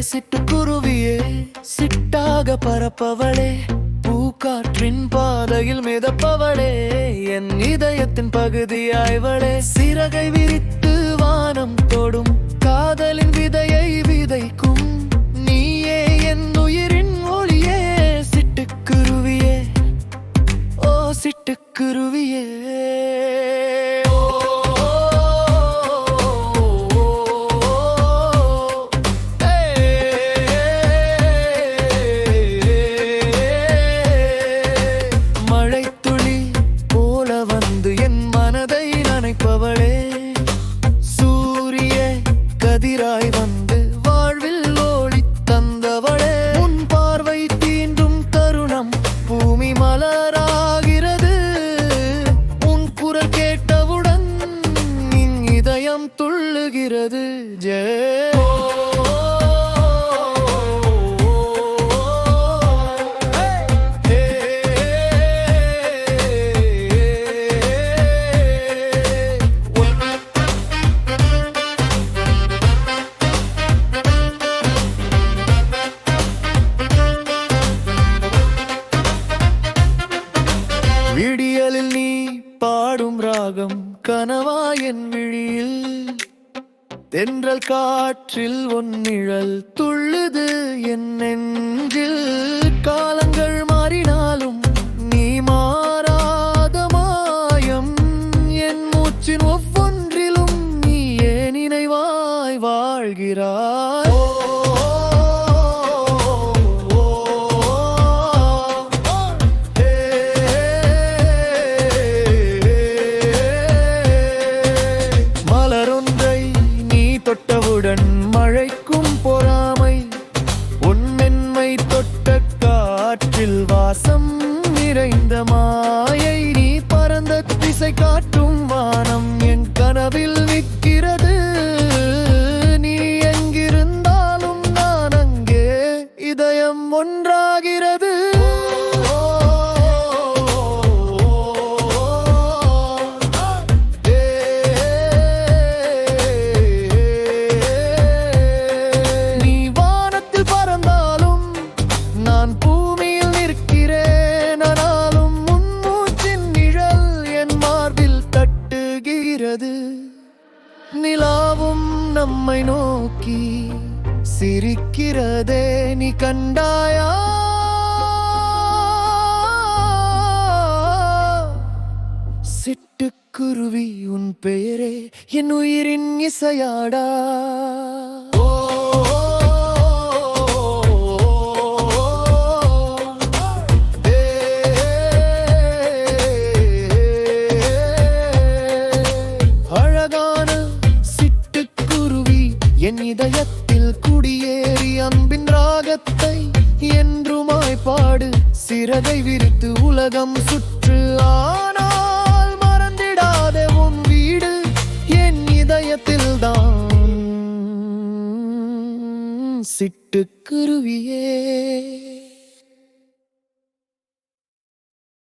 சிட்டுக்குருவியே சிட்டாக பரப்பவளே. பூக்காற்றின் பாதையில் மிதப்பவளே. என் இதயத்தின் பகுதியாய்வளே. சிறகை விரித்து வானம் தொடும் நனைப்பவளே சூரிய கதிராய் வந்து வாழ்வில் ஓழி தந்தவளே. உன் பார்வை தீண்டும் தருணம் பூமி மலராகிறது. உன் குரல் கேட்டவுடன் என் இதயம் துள்ளுகிறது. ஜெய ராகம் கனவா என் விழியில். தென்றல் காற்றில் ஒன்னிழல் துள்ளுது என் நெஞ்சில். காலங்கள் மாறினாலும் நீ மாறாத மாயம். என் மூச்சின் ஒவ்வொன்றிலும் ஏ நினைவாய் வாழ்கிறாய்? நம்மை நோக்கி சிரிக்கிறதே நீ கண்டாயா? சிட்டுக்குருவி உன் பெயரே என் உயிரின் இசையாடா. அன்பின் ராகத்தை என்றுமாய் பாடு. சிறகை விரித்து உலகம் சுற்று. ஆனால் மறந்திடாத உன் வீடு. என் இதயத்தில் தான் சிட்டுக்குருவியே